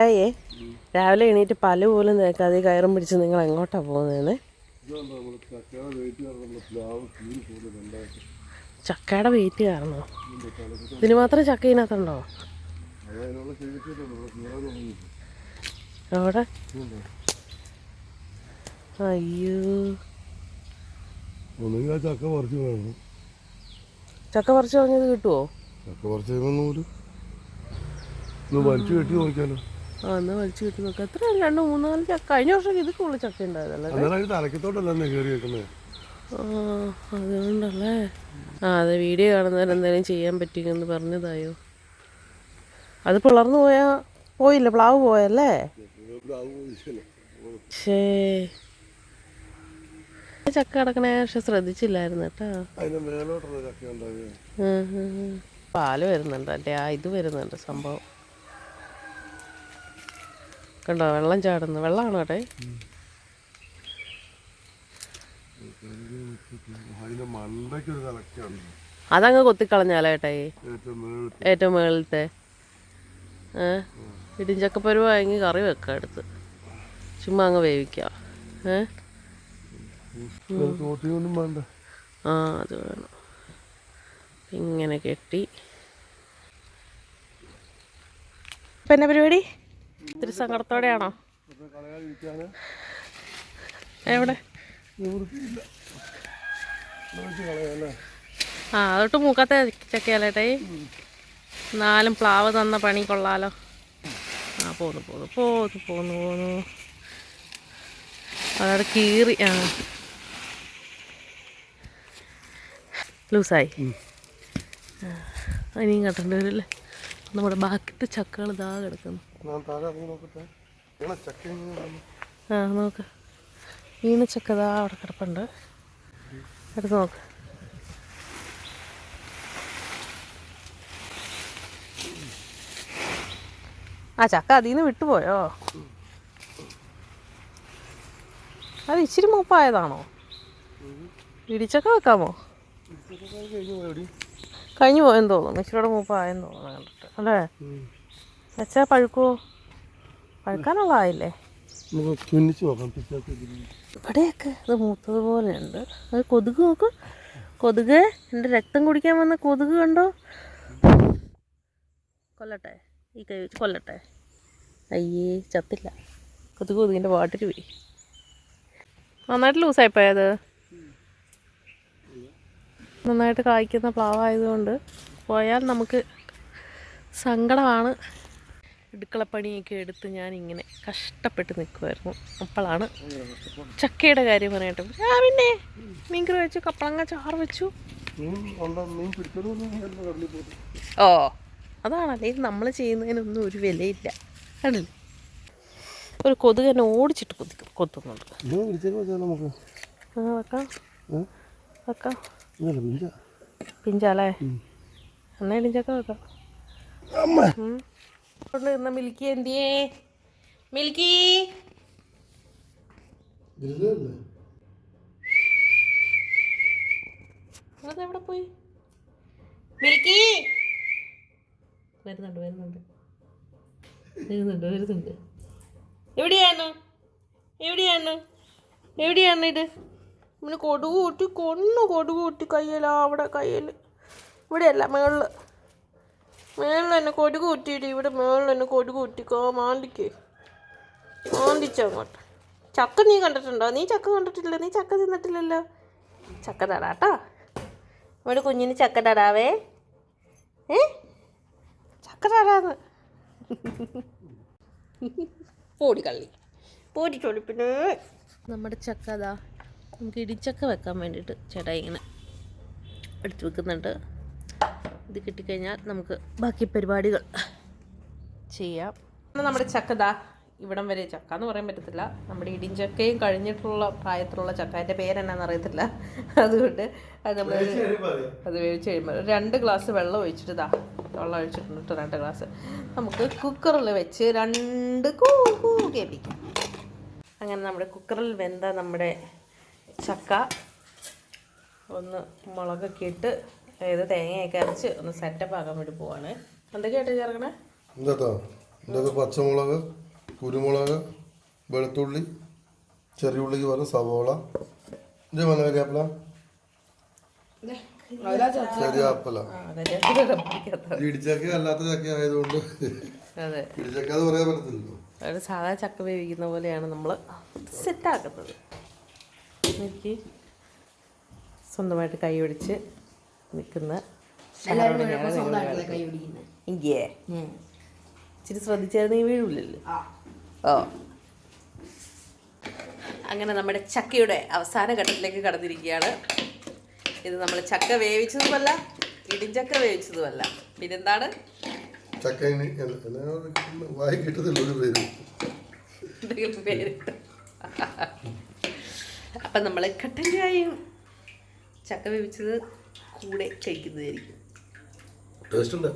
ഏയ് രാവിലെ എണീറ്റ് പല പോലും തേക്കാതെ കയറും പിടിച്ച് നിങ്ങൾ എങ്ങോട്ടാ പോകുന്നതെന്ന്? ചക്കയുടെ വെയിറ്റ് കാരണോ ഇതിന് മാത്രം ചക്ക ഇതിനകത്തുണ്ടോ? അവിടെ അയ്യോ. ചക്ക പറിച്ചു ചക്ക പറിച്ചു പറഞ്ഞത് കിട്ടുമോ ചക്ക പറിച്ചു വലിച്ചു കെട്ടി നോക്കിയാലോ. ആ എന്നാ വലിച്ചു കിട്ടി നോക്കാം എത്ര രണ്ട് മൂന്നാൽ ചക്ക. കഴിഞ്ഞ വർഷം ഇത് കൂടുതൽ ചക്ക ഉണ്ടായതല്ലേ അതുകൊണ്ടല്ലേ. ആ അതെ വീഡിയോ കാണുന്നവർ എന്തെങ്കിലും ചെയ്യാൻ പറ്റുമെന്ന് പറഞ്ഞതായോ. അത് പിളർന്നു പോയാ പോയില്ല? പ്ലാവ് പോയല്ലേ? ശേ ചക്ക കിടക്കണേ പക്ഷെ ശ്രദ്ധിച്ചില്ലായിരുന്നു കേട്ടോ. പാൽ വരുന്നുണ്ട് അല്ലേ ആ ഇത് വരുന്നുണ്ട് സംഭവം. കണ്ടോ? വെള്ളം ചാടുന്നു. വെള്ളമാണോ തലക്കുണ്ട് അതങ്ങ് കൊത്തിക്കളഞ്ഞാലേട്ടെ ഏറ്റവും മുകളിലത്തെ ഏഹ് ഇടിഞ്ചക്കപ്പരു വാങ്ങി കറി വെക്കാം എടുത്ത് ചുമ്മാ അങ്ങ് വേവിക്കാം. ഏ? തോട്ടിയൊന്നും വേണ്ട. ആ അത് വേണം. ഇങ്ങനെ കെട്ടി. ഇപ്പം എന്നാ പരിപാടി? ഇത്തിരി സങ്കടത്തോടെയാണോ? എവിടെ? ആ അതൊട്ട് മൂക്കത്തെ ചക്കയല്ലേട്ടേ നാലും പ്ലാവ് തന്ന പണി കൊള്ളാലോ. ആ പോന്നു പോന്നു പോന്നു പോന്നു പോന്നു. അതവിടെ കീറി ആ. ലൂസായി. ഇനിയും കട്ടേണ്ടി വരില്ലേ? നമ്മുടെ ബാക്കിത്തെ ചക്കകൾ ഇതാ കിടക്കുന്നു. ആ നോക്ക്. വീണ ചക്ക ഇതാ അവിടെ കിടപ്പുണ്ട്. എടുത്ത് നോക്ക്. ആ ചക്ക അതിൽ നിന്ന് വിട്ടുപോയോ? അത് ഇച്ചിരി മൂപ്പായതാണോ? ഇടിച്ചക്ക വെക്കാമോ? കഴിഞ്ഞു പോയെന്ന് തോന്നുന്നു. ഇച്ചിരിയുടെ മൂപ്പായെന്ന് തോന്നുന്നു കണ്ടിട്ട്. അല്ലേ? വെച്ചാൽ പഴുക്കോ പഴുക്കാനുള്ളതായില്ലേ നമുക്ക് തുന്നിച്ച് നോക്കാം ഇവിടെയൊക്കെ ഇത് മൂത്തതുപോലെയുണ്ട്. അത് കൊതുക് നോക്ക്. കൊതുക് എന്റെ രക്തം കുടിക്കാൻ വന്ന കൊതുക് കണ്ടോ? കൊല്ലട്ടെ. ഈ കൈ വെച്ച് കൊല്ലട്ടെ. അയ്യേ ചത്തില്ല. കൊതുക് കൊതുകിന്റെ വാട്ടിൽ പോയി നന്നായിട്ട് ലൂസായിപ്പോയത് നന്നായിട്ട് കായ്ക്കുന്ന പ്ലാവായതുകൊണ്ട് പോയാൽ നമുക്ക് സങ്കടമാണ്. അടുക്കളപ്പണിയൊക്കെ എടുത്ത് ഞാൻ ഇങ്ങനെ കഷ്ടപ്പെട്ട് നിൽക്കുമായിരുന്നു അപ്പോഴാണ് ചക്കയുടെ കാര്യം പറയട്ടെ ആ പിന്നെ മീൻകറി വെച്ചു കപ്പളങ്ങ ചാറ് വെച്ചു. ഓ അതാണല്ലേ നമ്മൾ ചെയ്യുന്നതിനൊന്നും ഒരു വിലയില്ല. കണ്ടില്ലേ ഒരു കൊതുക് തന്നെ ഓടിച്ചിട്ട് കൊതിക്കും കൊത്തുന്നുണ്ട്. വെക്കാം? വെക്കാം. പിഞ്ചാലേ എന്നാ ഇടിഞ്ചൊക്കെ വെക്കാം? അമ്മ ഉം. കൊണ്ട് ഇന്ന് മിൽക്കി എന്തിയേ? മിൽക്കി. അതെവിടെ പോയി? മിൽക്കി. വരുന്നുണ്ട് വരുന്നുണ്ട്. വരുന്നുണ്ട് വരുന്നുണ്ട്. എവിടെയാണ്? എവിടെയാണ്? എവിടെയാണ് ഇത്? ഇവന് കൊടുകൂട്ടി കൂട്ടി കൊന്നു കൊടുകു കൂട്ടി കയ്യിലാ അവിടെ കയ്യിൽ ഇവിടെയല്ല മേളിൽ മേളിൽ തന്നെ കൊതുക് കുത്തിയിട്ട് ഇവിടെ മേളിൽ തന്നെ കൊതുക് കുത്തിക്കോ മാന്തിക്ക്. മാന്തിച്ചങ്ങോട്ട് ചക്ക നീ കണ്ടിട്ടുണ്ടോ? നീ ചക്ക കണ്ടിട്ടില്ല. നീ ചക്ക തിന്നിട്ടില്ലല്ലോ. ചക്ക തടാട്ടോ. ഇവിടെ കുഞ്ഞിന് ചക്ക തടാവേ. ഏ? ചക്ക തടാന്ന്. പോടി കള്ളി. പോടി ചൊടിപ്പിന് നമ്മുടെ ചക്ക അതാ നമുക്ക് ഇടിച്ചക്ക വെക്കാൻ വേണ്ടിയിട്ട് ചേട്ടാ ഇങ്ങനെ എടുത്ത് വെക്കുന്നുണ്ട്. ഇത് കിട്ടിക്കഴിഞ്ഞാൽ നമുക്ക് ബാക്കി പരിപാടികൾ ചെയ്യാം. എന്നാൽ നമ്മുടെ ചക്ക ദാ ഇവിടം വരെ ചക്ക എന്ന് പറയാൻ പറ്റത്തില്ല. നമ്മുടെ ഇടിഞ്ചക്കയും കഴിഞ്ഞിട്ടുള്ള പ്രായത്തിലുള്ള ചക്ക അതിന്റെ പേരെന്നാന്ന് അറിയത്തില്ല. അതുകൊണ്ട് അത് നമ്മൾ അത് വേവിച്ച് കഴിയുമ്പോൾ രണ്ട് ഗ്ലാസ് വെള്ളം ഒഴിച്ചിട്ട് ഇതാ വെള്ളം ഒഴിച്ചിട്ടുണ്ട് രണ്ട് ഗ്ലാസ് നമുക്ക് കുക്കറിൽ വെച്ച് രണ്ട് കൂ കൂ കേൾപ്പിക്കാം അങ്ങനെ നമ്മുടെ കുക്കറിൽ വെന്ത നമ്മുടെ ചക്ക ഒന്ന് മുളകൊക്കെ ഇട്ട് അതായത് തേങ്ങയൊക്കെ അരച്ച് ഒന്ന് സെറ്റപ്പ് ആക്കാൻ വേണ്ടി പോവാണ്. എന്തൊക്കെയായിട്ട് ചേർക്കണേ? എന്താ ഇതൊക്കെ പച്ചമുളക് കുരുമുളക് വെളുത്തുള്ളി ചെറിയ ഉള്ളിക്ക് പകരം സവോള ഇത് വന്ന കരിയാപ്പല കരിയാപ്പല ഇത് ഇടിച്ചക്ക അല്ലാത്ത ചക്ക ആയതുകൊണ്ട് അതെ. ഇടിച്ചക്ക അത് പറയാൻ പറ്റത്തില്ലല്ലോ. ഒരു സാധാ ചക്ക വേവിക്കുന്ന പോലെയാണ് നമ്മൾ സെറ്റാക്കുന്നത് എനിക്ക് സ്വന്തമായിട്ട് കൈ പിടിച്ച് നിൽക്കുന്ന. ഇയ്യേ. ഇച്ചിരി ശ്രദ്ധിച്ചായിരുന്നെങ്കിൽ വീഴില്ലല്ലോ ഓ. അങ്ങനെ നമ്മുടെ ചക്കയുടെ അവസാന ഘട്ടത്തിലേക്ക് കടന്നിരിക്കുകയാണ്. ഇത് നമ്മൾ ചക്ക വേവിച്ചതുമല്ല ഇടിഞ്ചക്ക വേവിച്ചതുമല്ല. പിന്നെന്താണ്? ചക്ക വായി കിട്ടത്തില്ല പേര്. പേരിട്ട് അപ്പം നമ്മൾ കട്ടൻ ചായയും ചക്ക വേവിച്ചത് കൂടെ കഴിക്കുന്നതായിരിക്കും. ടേസ്റ്റ് ഉണ്ട്.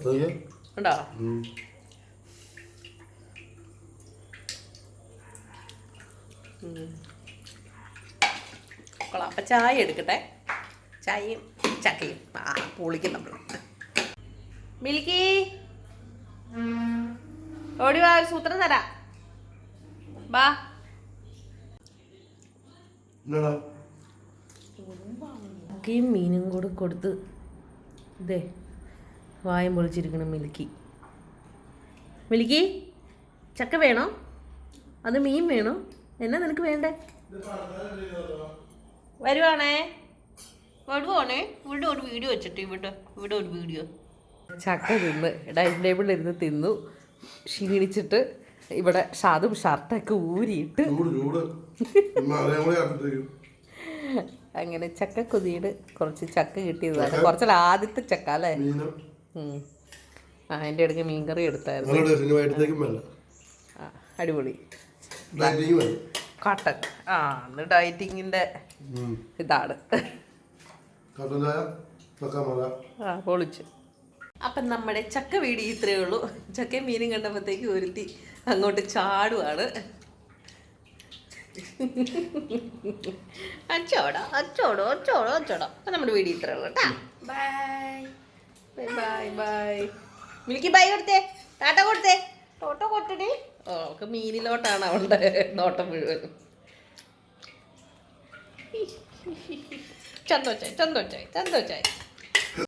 കൊള്ളാം. അപ്പം ചായ എടുക്കട്ടെ. ചായയും ചക്കയും. ആ പൊളിക്കും നമ്മൾ മിൽക്കി. ഓടി വാ? ഒരു സൂത്രം തരാം. വാ. ചക്കയും മീനും കൂടെ കൊടുത്ത് ഇതേ വായം പൊളിച്ചിരിക്കണം മിൽക്കി മിൽക്കി ചക്ക വേണോ അത് മീൻ വേണോ എന്നാ നിനക്ക് വേണ്ടേ വരുവാണേ വരുവാണേ ഇവിടെ ഒരു വീഡിയോ വെച്ചിട്ട് ഇവിടെ ഇവിടെ ഒരു വീഡിയോ ചക്ക തിന്ന് ഡൈനിങ് ടേബിളിൽ ഇരുന്ന് തിന്നു ക്ഷീണിച്ചിട്ട് ഇവിടെ ഷാദും ഷർട്ടൊക്കെ ഊരിയിട്ട് അങ്ങനെ ചക്ക കുതിയിട്ട് കുറച്ച് ചക്ക കിട്ടിയതാണ്. കുറച്ചല്ല ആദ്യത്തെ ചക്ക അല്ലേ. ആ എന്റെ ഇടയ്ക്ക് മീൻകറി എടുത്തായിരുന്നു. അടിപൊളി. കട്ടൻ ആ അന്ന് ഡയറ്റിങ്ങിന്റെ ഉം. ഇതാണ്. ആ പൊളിച്ചു. അപ്പം നമ്മുടെ ചക്ക വീടി ഇത്രയേ ഉള്ളൂ. ചക്കയും മീനും കണ്ടപ്പോഴത്തേക്ക് ഒരുത്തി അങ്ങോട്ട് ചാടുവാണ്. അച്ചോടോ അച്ചോടോ അച്ചോടോ അച്ചോടോ. അപ്പം നമ്മുടെ വീഡിയോ ഇത്രേ ഉള്ളൂ കേട്ടാ. Bye bye bye bye Milky bye കൊടുത്തേ. ടാറ്റ കൊടുത്തേ. ടോട്ടോ കൊടുത്തടി ഓ ഒക്കെ മീനിലോട്ടാണ് അവളുടെ നോട്ടം മുഴുവൻ. ചന്തോച്ചായി ചന്തോച്ചായി ചന്തോച്ചായി.